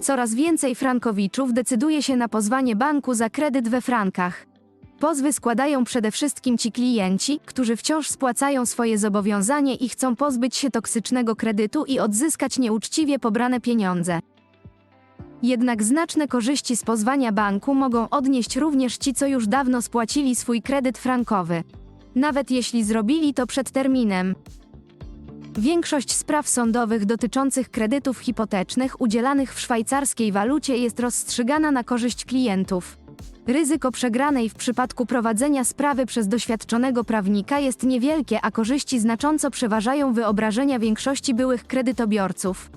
Coraz więcej frankowiczów decyduje się na pozwanie banku za kredyt we frankach. Pozwy składają przede wszystkim ci klienci, którzy wciąż spłacają swoje zobowiązanie i chcą pozbyć się toksycznego kredytu i odzyskać nieuczciwie pobrane pieniądze. Jednak znaczne korzyści z pozwania banku mogą odnieść również ci, co już dawno spłacili swój kredyt frankowy. Nawet jeśli zrobili to przed terminem. Większość spraw sądowych dotyczących kredytów hipotecznych udzielanych w szwajcarskiej walucie jest rozstrzygana na korzyść klientów. Ryzyko przegranej w przypadku prowadzenia sprawy przez doświadczonego prawnika jest niewielkie, a korzyści znacząco przeważają wyobrażenia większości byłych kredytobiorców.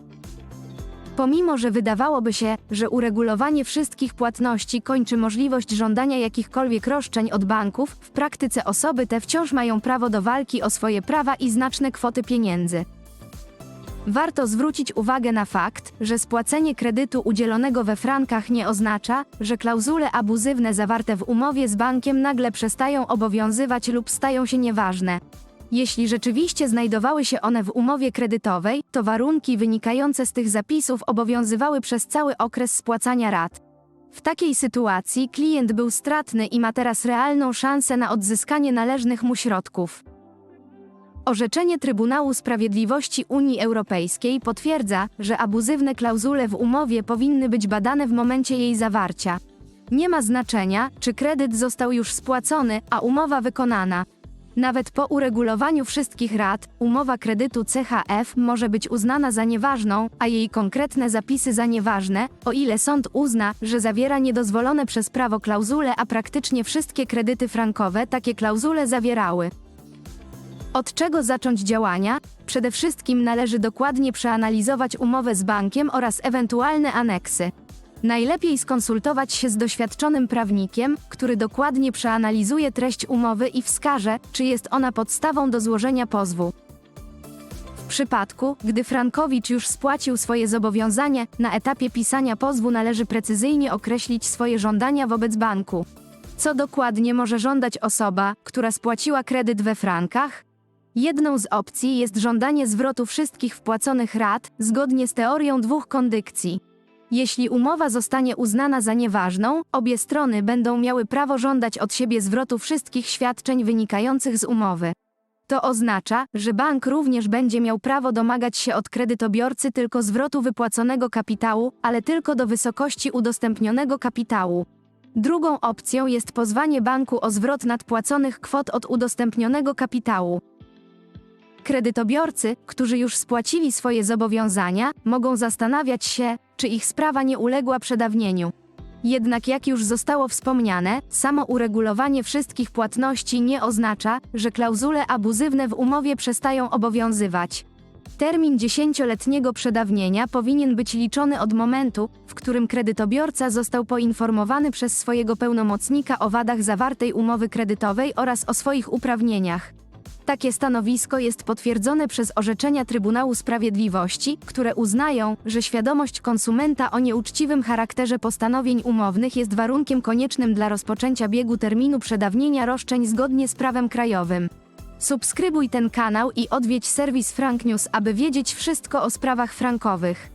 Pomimo, że wydawałoby się, że uregulowanie wszystkich płatności kończy możliwość żądania jakichkolwiek roszczeń od banków, w praktyce osoby te wciąż mają prawo do walki o swoje prawa i znaczne kwoty pieniędzy. Warto zwrócić uwagę na fakt, że spłacenie kredytu udzielonego we frankach nie oznacza, że klauzule abuzywne zawarte w umowie z bankiem nagle przestają obowiązywać lub stają się nieważne. Jeśli rzeczywiście znajdowały się one w umowie kredytowej, to warunki wynikające z tych zapisów obowiązywały przez cały okres spłacania rat. W takiej sytuacji klient był stratny i ma teraz realną szansę na odzyskanie należnych mu środków. Orzeczenie Trybunału Sprawiedliwości Unii Europejskiej potwierdza, że abuzywne klauzule w umowie powinny być badane w momencie jej zawarcia. Nie ma znaczenia, czy kredyt został już spłacony, a umowa wykonana. Nawet po uregulowaniu wszystkich rat, umowa kredytu CHF może być uznana za nieważną, a jej konkretne zapisy za nieważne, o ile sąd uzna, że zawiera niedozwolone przez prawo klauzule, a praktycznie wszystkie kredyty frankowe takie klauzule zawierały. Od czego zacząć działania? Przede wszystkim należy dokładnie przeanalizować umowę z bankiem oraz ewentualne aneksy. Najlepiej skonsultować się z doświadczonym prawnikiem, który dokładnie przeanalizuje treść umowy i wskaże, czy jest ona podstawą do złożenia pozwu. W przypadku, gdy Frankowicz już spłacił swoje zobowiązanie, na etapie pisania pozwu należy precyzyjnie określić swoje żądania wobec banku. Co dokładnie może żądać osoba, która spłaciła kredyt we frankach? Jedną z opcji jest żądanie zwrotu wszystkich wpłaconych rat, zgodnie z teorią dwóch kondykcji. Jeśli umowa zostanie uznana za nieważną, obie strony będą miały prawo żądać od siebie zwrotu wszystkich świadczeń wynikających z umowy. To oznacza, że bank również będzie miał prawo domagać się od kredytobiorcy tylko zwrotu wypłaconego kapitału, ale tylko do wysokości udostępnionego kapitału. Drugą opcją jest pozwanie banku o zwrot nadpłaconych kwot od udostępnionego kapitału. Kredytobiorcy, którzy już spłacili swoje zobowiązania, mogą zastanawiać się, czy ich sprawa nie uległa przedawnieniu. Jednak jak już zostało wspomniane, samo uregulowanie wszystkich płatności nie oznacza, że klauzule abuzywne w umowie przestają obowiązywać. Termin dziesięcioletniego przedawnienia powinien być liczony od momentu, w którym kredytobiorca został poinformowany przez swojego pełnomocnika o wadach zawartej umowy kredytowej oraz o swoich uprawnieniach. Takie stanowisko jest potwierdzone przez orzeczenia Trybunału Sprawiedliwości, które uznają, że świadomość konsumenta o nieuczciwym charakterze postanowień umownych jest warunkiem koniecznym dla rozpoczęcia biegu terminu przedawnienia roszczeń zgodnie z prawem krajowym. Subskrybuj ten kanał i odwiedź serwis Frank News, aby wiedzieć wszystko o sprawach frankowych.